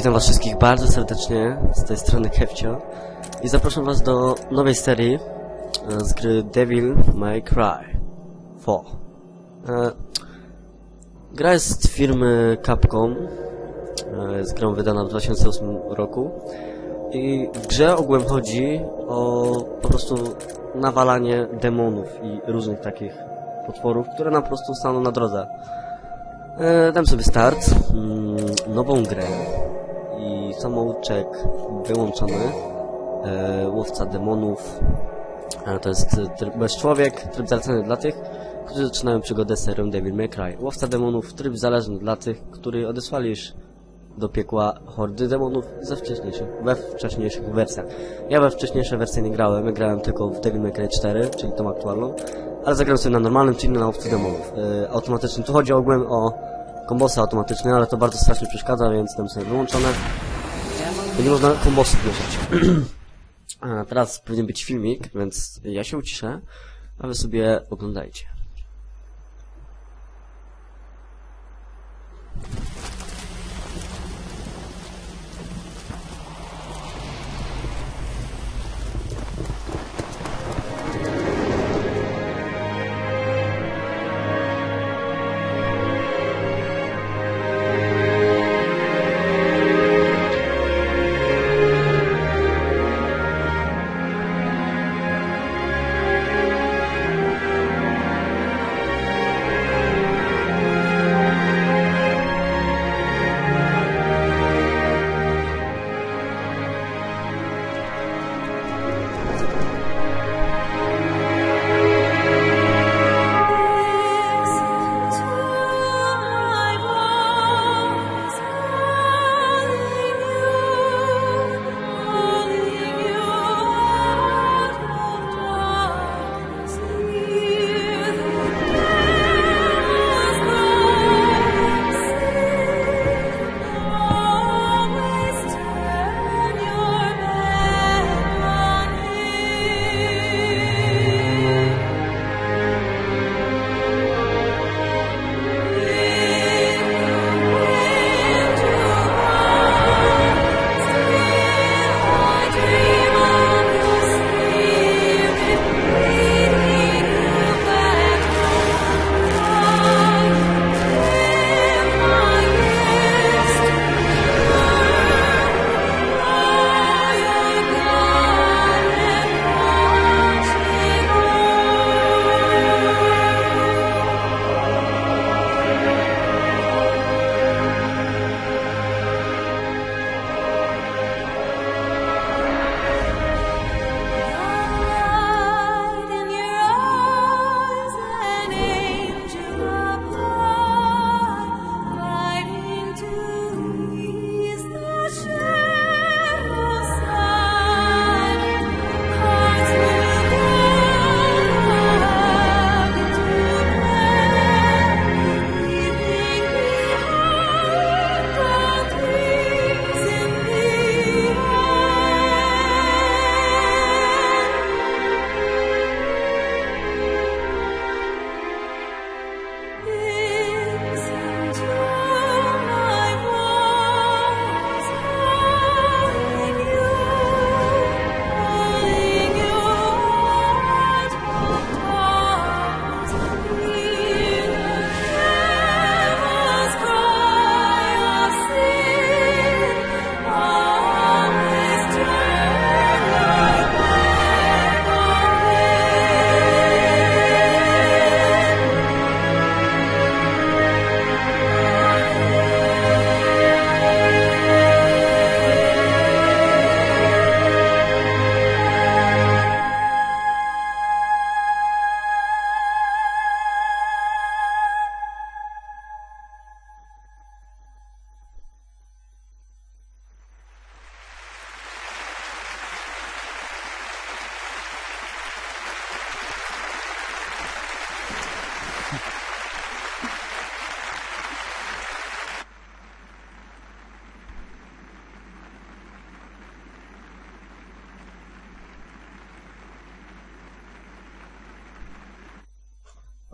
Witam was wszystkich bardzo serdecznie z tej strony Kefcio i zapraszam was do nowej serii e, z gry Devil May Cry 4. E, gra jest firmy Capcom, jest grą wydana w 2008 roku i w grze ogółem chodzi o po prostu nawalanie demonów i różnych takich potworów, które nam po prostu staną na drodze. E, dam sobie start, mm, nową grę samouczek wyłączony, e, łowca demonów, e, to jest tryb bez człowiek, tryb zalecany dla tych, którzy zaczynają przygodę z serią Devil May Cry. Łowca demonów, tryb zależny dla tych, którzy odesłali już do piekła hordy demonów ze wcześniejszych, we wcześniejszych wersjach. Ja we wcześniejsze wersje nie grałem, ja grałem tylko w Devil May Cry 4, czyli tą aktualną, ale zagrałem sobie na normalnym, czyli na łowcy demonów. E, automatycznym, tu chodzi ogółem o kombosy automatyczne, ale to bardzo strasznie przeszkadza, więc tam sobie wyłączone. Nie można kombosów mieszać. A teraz powinien być filmik, więc ja się uciszę, a wy sobie oglądajcie.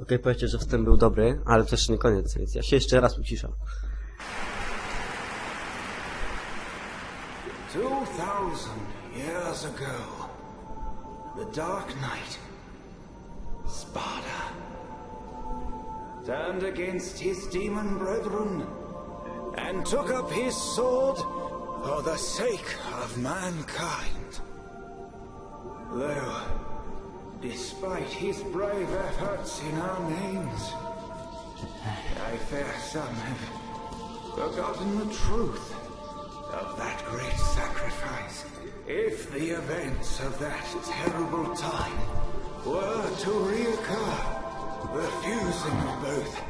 Okej, powiedzcie, że wstęp był dobry, ale to jeszcze nie koniec, więc ja się jeszcze raz uciszam. Two thousand years ago, the Dark Knight, Sparta, turned against his demon brethren and took up his sword for the sake of mankind. Though, despite his brave efforts in our names, I fear some have forgotten the truth of that great sacrifice. If the events of that terrible time were to reoccur, the fusing of both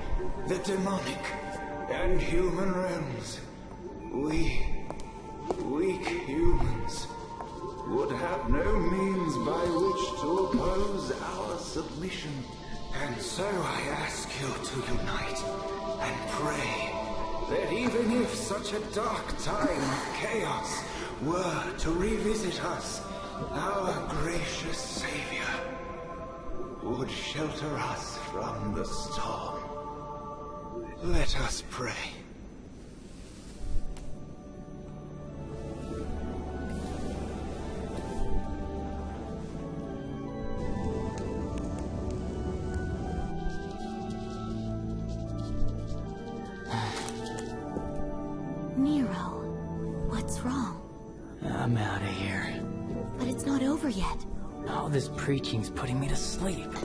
the demonic and human realms, we, weak humans, would have no means by which to oppose our submission. And so I ask you to unite and pray that even if such a dark time of chaos were to revisit us, our gracious Savior would shelter us from the storm. Let us pray. Preaching's putting me to sleep.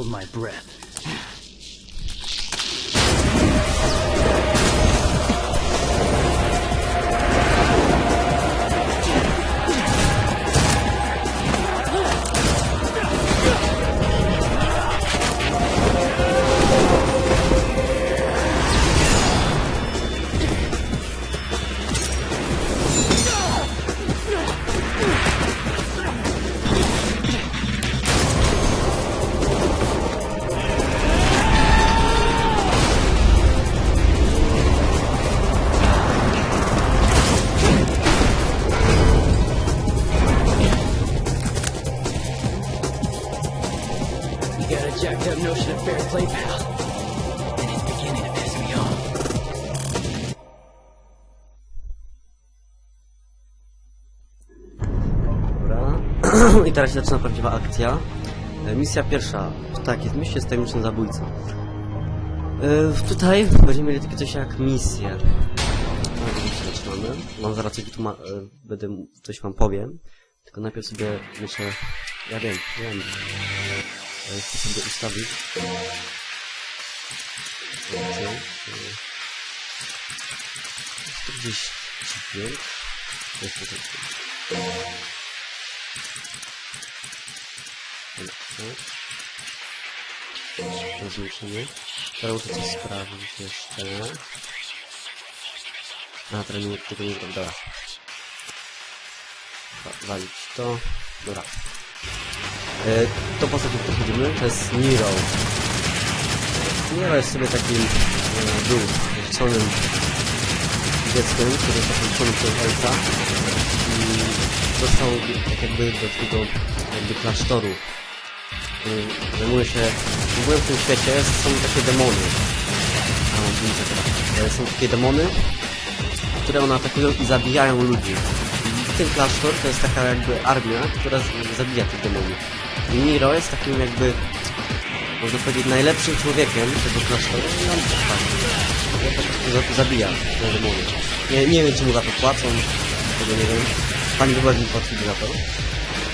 Hold my breath. Teraz się zaczyna prawdziwa akcja. E, Misja pierwsza. Tak, jest misja z tajemniczym zabójcą. E, tutaj będziemy mieli takie coś jak misję. No, zaczynamy. Mam zaraz coś wytłuma- e, będę coś wam powiem. Tylko najpierw sobie muszę... Ja wiem, wiem. E, Chcę sobie ustawić. Opcję. Jest gdzieś dźwięk. Coś. Rozliczenie. Teraz muszę coś sprawdzić jeszcze. A, teraz nie, nie dobra. Wa- Walić to. Dobra. E, to po co tu przechodzimy? To jest Nero. Nero jest sobie takim e, był chrzczonym dzieckiem, który jest chrzczony przez ojca i został jakby do tego jakby klasztoru y, zajmuje się... W w tym świecie są takie demony. Są takie demony, które one atakują i zabijają ludzi. I ten klasztor to jest taka jakby armia, która zabija tych demonów. I Niro jest takim jakby, można powiedzieć, najlepszym człowiekiem tego klasztoru i on. On po prostu za- zabija te demony. Nie, nie wiem, czy mu za to płacą, tego nie wiem. Pani Wybor mi płacili za to.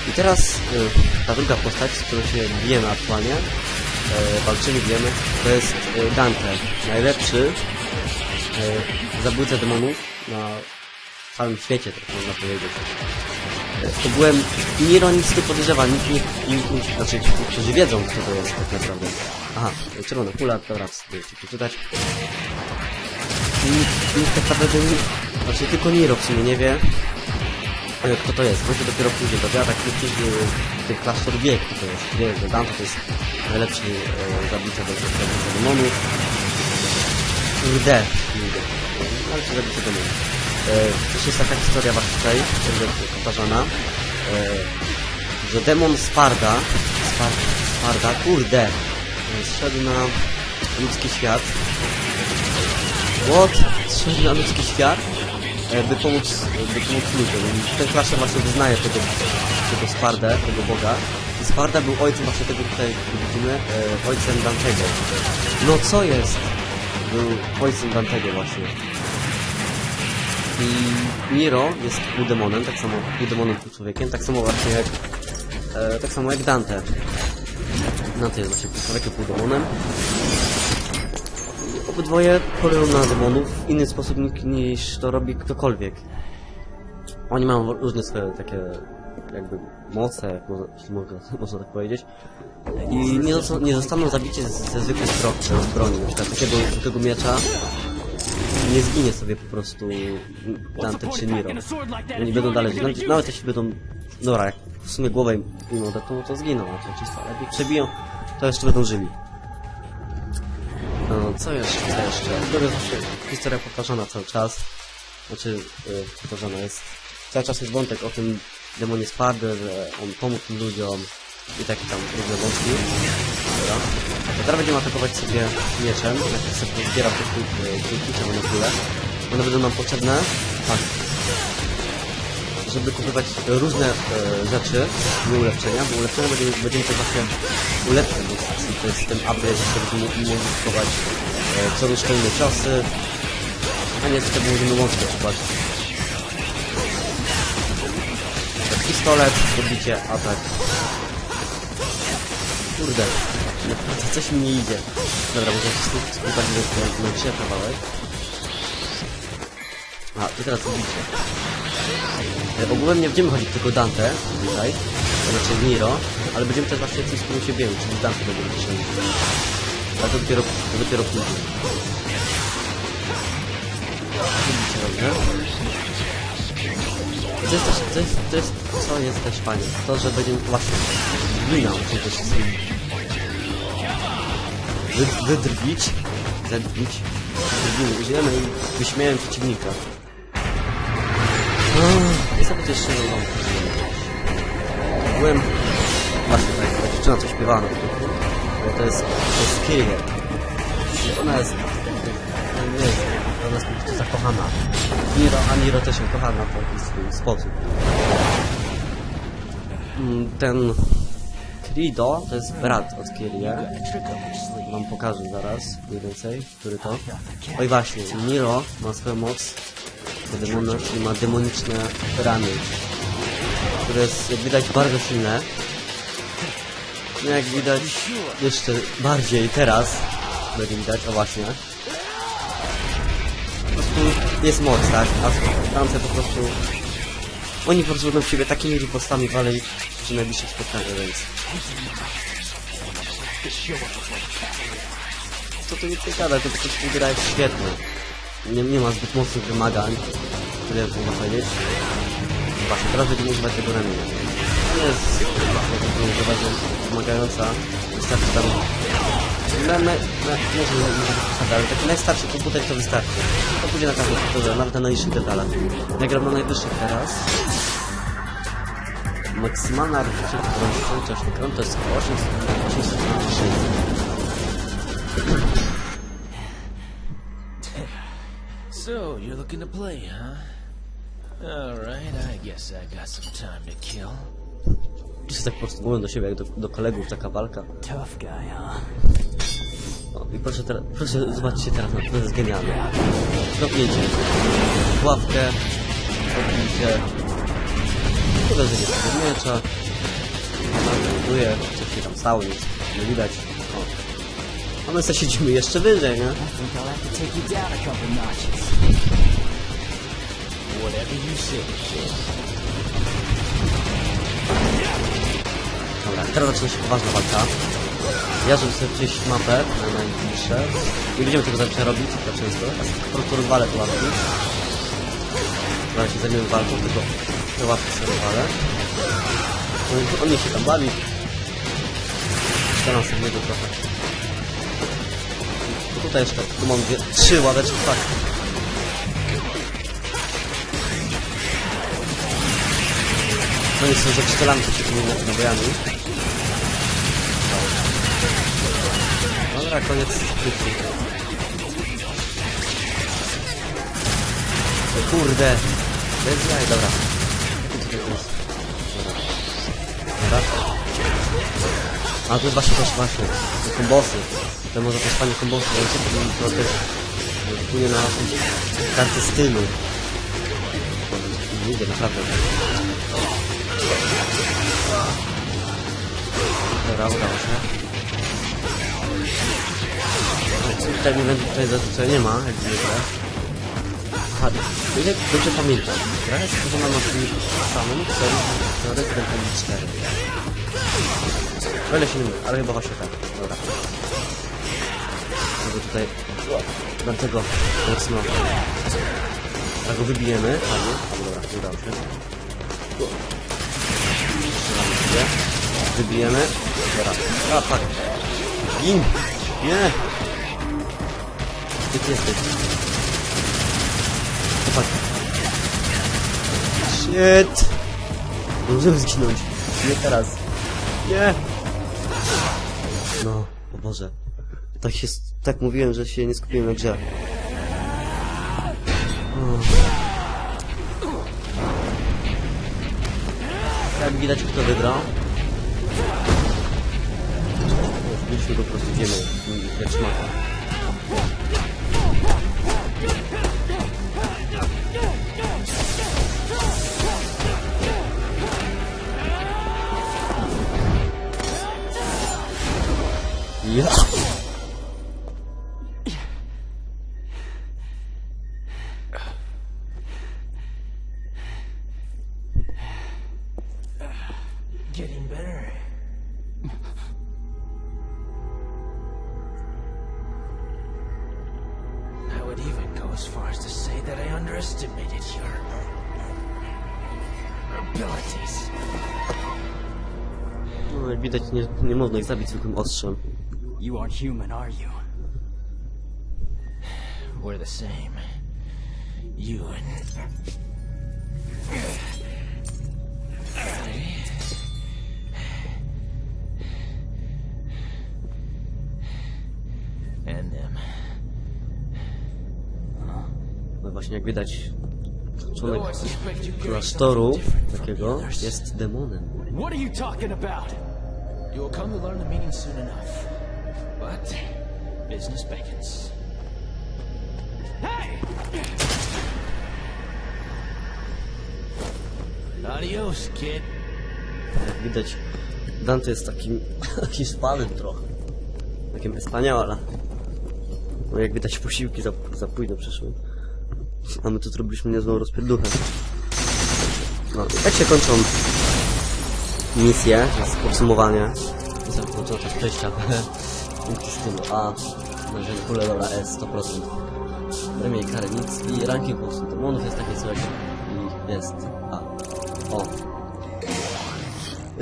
I teraz y, ta druga postać, z którą się bijemy aktualnie, e, walczymy, bijemy, to jest y, Dante. Najlepszy zabójca demonów na całym świecie, tak można powiedzieć. E, Ogółem Niro nic nie podejrzewa, nikt nie, nikt, nikt, znaczy ci, którzy wiedzą, kto to jest tak naprawdę. Aha, czerwona kula, dobra, sobie przeczytać. Nikt, nikt tak naprawdę nie, znaczy tylko Niro w sumie nie wie, kto to jest. Może dopiero później dowiada, tak później ten klasztor wie, kto to jest. Wie, że Dante to jest najlepszy e, zabójca do zabójca. Kurde, kurde. Najlepszy zabójca demonów. E, jest taka historia ciągle powtarzana, e, że demon Sparda, Spar, Sparda, kurde, e, zszedł na ludzki świat. What? Zszedł na ludzki świat? E, by pomóc, by pomóc ludziom. I ten klasztor właśnie wyznaje tego, tego Spardę, tego Boga. I Sparda był ojcem właśnie tego tutaj, widzimy, e, ojcem Dantego. No co jest? Był ojcem Dantego właśnie. I Niro jest półdemonem, tak samo półdemonem, pół człowiekiem, tak samo właśnie jak e, tak samo jak Dante. Dante jest właśnie pół człowiekiem, pół demonem. Obydwoje chorują na demonów w inny sposób ni- niż to robi ktokolwiek. Oni mają różne swoje takie jakby moce, jak można, można, tak powiedzieć. I nie, zosta- nie zostaną zabici ze zwykłych z broni. Na przykład takiego, takiego miecza nie zginie sobie po prostu Dante czy Niro. Oni będą dalej żyć. Nawet- jeśli będą... Dobra, jak w sumie głowę im odetną, to zginą oczywiście. Ale jak ich przebiją, to jeszcze będą żyli. No, co jeszcze, co jeszcze? To jest historia powtarzana cały czas. Znaczy, yy, powtarzana jest... Cały czas jest wątek o tym demonie Spardy, że on pomógł tym ludziom i takie tam różne wątki. Dobra. A teraz będziemy atakować sobie mieczem. Najpierw sobie zbieram te kulki, czerwone kule. One będą nam potrzebne, tak, żeby kupować e, różne e, rzeczy, nie ulepszenia, bo ulepszenia będziemy, będziemy to właśnie ulepszać, to jest ten upgrade, że będziemy mogli kupować e, co rusz kolejne ciosy, a nie wtedy na przykład Tak, pistolet, podbicie, atak. Kurde, naprawdę coś mi nie idzie. Dobra, może się skupić na, na grze kawałek. A, i teraz widzicie. E, ogółem nie będziemy chodzić tylko Dante tutaj, to znaczy Niro, ale będziemy też właśnie coś, z się biemy, czyli Dante będziemy robić. Ale to dopiero, to dopiero później. To jest też, to jest, to jest, co jest też fajne, to, że będziemy właśnie glina, musimy też wy- wydrwić, zedrwić, drwiny użyjemy i wyśmiejem przeciwnika. Sobie jeszcze nie. Byłem... Właśnie tak, ta dziewczyna co bo to jest, to jest Kyrie. I Ona jest, nie jest, ona jest po prostu zakochana. Niro, a Niro też ją kocha na taki swój sposób. Mm, Ten Krido to jest brat od Kyrie. Wam pokażę zaraz mniej więcej, który to. Oj właśnie, Niro ma swoją moc do demona i ma demoniczne rany, które jest jak widać bardzo silne. No jak widać jeszcze bardziej teraz będzie widać, o właśnie. Po prostu jest moc, tak? A tamte po prostu... Oni po prostu będą siebie takimi ripostami walej przy najbliższych spotkaniach, więc... Co tu nie przeszkadza, to po prostu gra jest świetna. Nie, nie ma zbyt mocnych wymagań, które można powiedzieć. Właśnie, teraz będziemy używać tego ramienia. Nie jest bardzo wymagająca. Wystarczy tam... Me, me, może nie może być przesada, ale taki najstarszy komputer to wystarczy. To pójdzie na każdym komputerze, nawet na najniższych detalach. Ja gram na najwyższych teraz. Maksymalna rozdzielczość ekranu to jest 846. So, you're looking to play, huh? Alright, I guess I got some time to kill. Wszyscy tak po prostu mówią do siebie, jak do, do kolegów, taka walka. Tough guy, huh? O, I proszę, teraz, proszę zobaczcie teraz na to, jest genialne. Ławkę, odbijcie, uderzenie sobie miecza, coś się tam stało, nic nie widać. A my sobie siedzimy jeszcze wyżej, nie? Dobra, teraz zaczyna się poważna walka. Ja, żeby sobie przejść mapę na najbliższe. Nie będziemy tego zawsze robić, tak często. A po prostu rozwalę te łapki. Zaraz się zajmiemy walką, tylko te łapki sobie rozwalę. No, On niech się tam bawi. Staram sobie niego trochę. Tutaj jeszcze, tu mam dwie, trzy ławeczki, tak. No i są ze strzelanki się tymi nabojami. Dobra, koniec. O kurde! Bez jaj, dobra. A to jest właśnie też właśnie. Te kombosy. To może też fajne kombosy, ale to, to też wpłynie na karty stylu. Idzie, naprawdę. Dobra, udało się. Tutaj nie będzie tutaj zazwyczaj nie ma, jak zwykle. Aha, ile dobrze pamiętam, gra jest stworzona na tym samym co Resident Evil 4. Ile się nie mylę, ale chyba właśnie tak. Dobra. Żeby tutaj na tego mocno tak go wybijemy. Fajnie. A, dobra, udało się. Wybijemy. Dobra. A, tak. Gin! Nie! Gdzie ty jesteś? Tak. Shit! Możemy zginąć. Nie teraz. Nie! No, o Boże. Tak się, tak mówiłem, że się nie skupiłem na grze. Jak widać, kto wygrał. Mieliśmy go po prostu wiemy, jak szmata. Ja! Getting better. I would even go as far as to say that I underestimated your abilities. No, jak widać, nie, nie można ich zabić zwykłym ostrzem. You aren't human, are you? We're the same. You and... And them. No właśnie jak widać, członek klasztoru takiego jest demonem. What are you talking about? You will come to learn the meaning soon enough. But business beckons. Hey! Adios, kid. Jak widać Dante jest takim hiszpanem trochę. Takim espaniola. No jak widać posiłki za, za późno przyszły. A my tu zrobiliśmy niezłą rozpierduchę. No i tak się kończą misje, to jest podsumowanie. Zakończone też przejścia punkty stylu A, na kule dobra S 100%. Premie i kary nic i ranking demonów jest takie coś i jest A. O,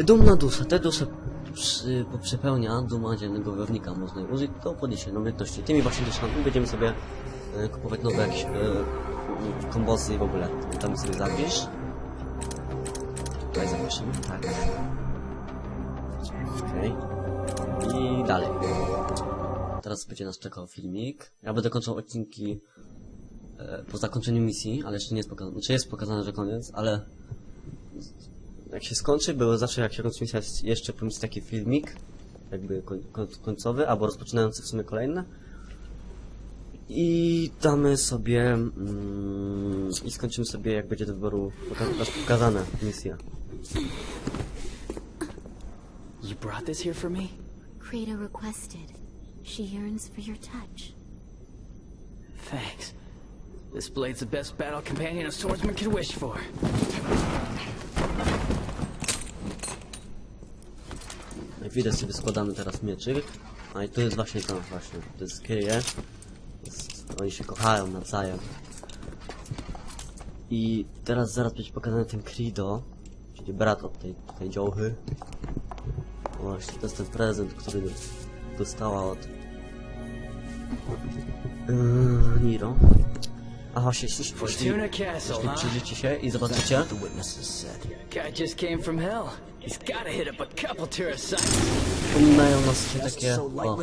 Dumna dusza. Te dusze przy, przepełnia duma dziennego wojownika. Można je użyć do podniesienia umiejętności. Tymi właśnie duszami będziemy sobie e, kupować nowe jakieś e, kombosy i w ogóle. Tam sobie zapisz. Tutaj zapiszemy, tak. Okej. I dalej. Teraz będzie nas czekał filmik. Ja będę kończył odcinki e, po zakończeniu misji, ale jeszcze nie jest pokazane. Znaczy jest pokazane, że koniec, ale jak się skończy, było zawsze jak się kończy misja jeszcze po misji taki filmik, jakby koń, koń, końcowy, albo rozpoczynający w sumie kolejne. I damy sobie mm, i skończymy sobie jak będzie do wyboru poka- pokazane misja. You brought this here for me? Krata requested. She yearns for your touch. Thanks. This blade's the best battle companion a swordsman could wish for. Jak widać sobie składamy teraz mieczyk. A i tu jest właśnie to właśnie, to jest. Jest, oni się kochają nawzajem. I teraz zaraz będzie pokazany ten Krido, czyli brat od tej, tej dziołchy. Właśnie, to jest ten prezent, który dostała od yy, Niro. A właśnie, jeśli, jeśli, jeśli przyjrzycie się i zobaczycie, przypominają nas się takie, o,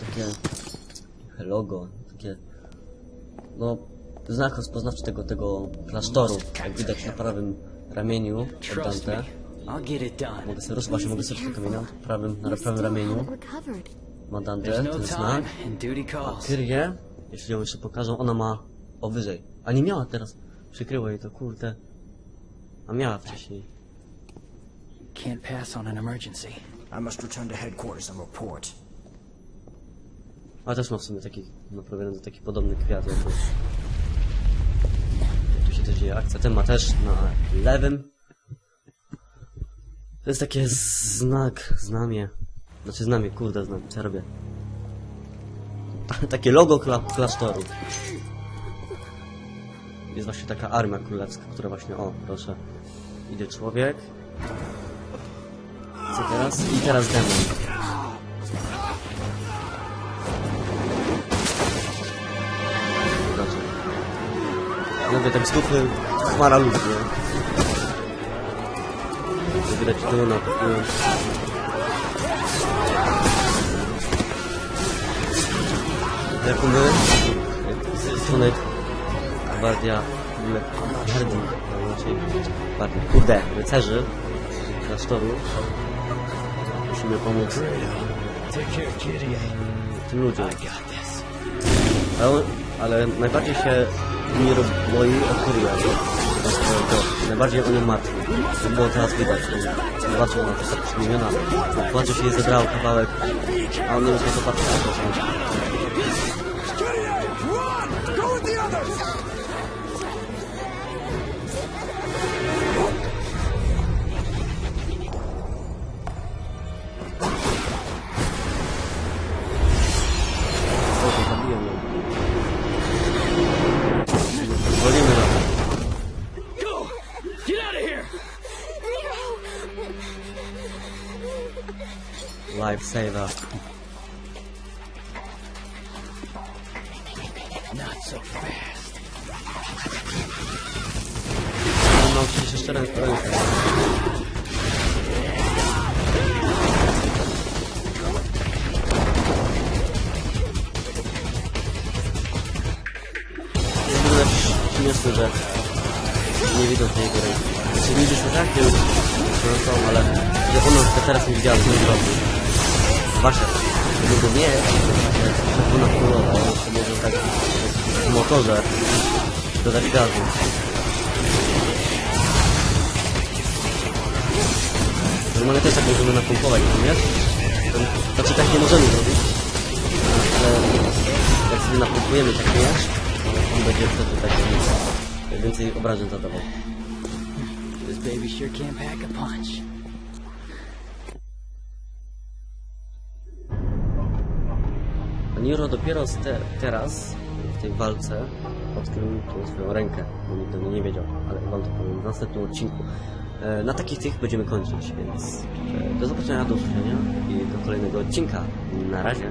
takie logo, takie no znak rozpoznawczy tego, tego klasztoru, jak widać na prawym ramieniu od Dante. I'll get it done. Mogę sobie, właśnie mogę sobie tylko kamienia, prawym, na prawym ramieniu ma Dante, There's no ten znak. time, and duty calls. Kyrię, jeśli ją jeszcze pokażą, ona ma o wyżej. A nie miała teraz, przykryło jej to, kurde. A miała wcześniej. Can't pass on an emergency. I must return to headquarters and report. A też ma w sumie taki, naprawiony taki podobny kwiat jak Tu się też dzieje akcja. Ten ma też na lewym. To jest takie znak, znamie. Znaczy znamie, kurde, znam, co ja robię. Takie logo kla klasztoru. Jest właśnie taka armia królewska, która właśnie, o, proszę. Idzie człowiek. Co teraz? I teraz demon. Mówię tak z dupy chmara ludzi? Widać tu na takim... Jak my, Sunek, Gwardia, Gwardi, to znaczy Gwardia, kurde, rycerzy klasztoru. Musimy pomóc tym ludziom. Ale, ale najbardziej się nie boi o Kurię. To najbardziej o nią martwi. To było teraz widać. że Zobaczył ona też tak przymieniona. Płacze się jej zebrało kawałek, a on nie już na to patrzy. Lifesaver. Not so fast. Mam przecież jeszcze rękę. rękę. powiedzmy, że nie widzą tej jego ręki. Znaczy niby się tak są, ale że ona teraz nie widziała, co zrobi. Zwłaszcza, gdyby nie, ona królowa, to może tak w motorze dodać gazu. Normalnie też tak możemy napompować? Znaczy tak nie możemy zrobić, ale jak sobie napompujemy tak nie, on będzie wtedy tak więcej obrażeń zadawał. This baby sure can't pack a punch. Niro dopiero te, teraz, w tej walce, odkrył tą swoją rękę, bo nikt o nie wiedział, ale wam to powiem w następnym odcinku. E, Na takich tych będziemy kończyć, więc e, do zobaczenia, do usłyszenia i do kolejnego odcinka. Na razie.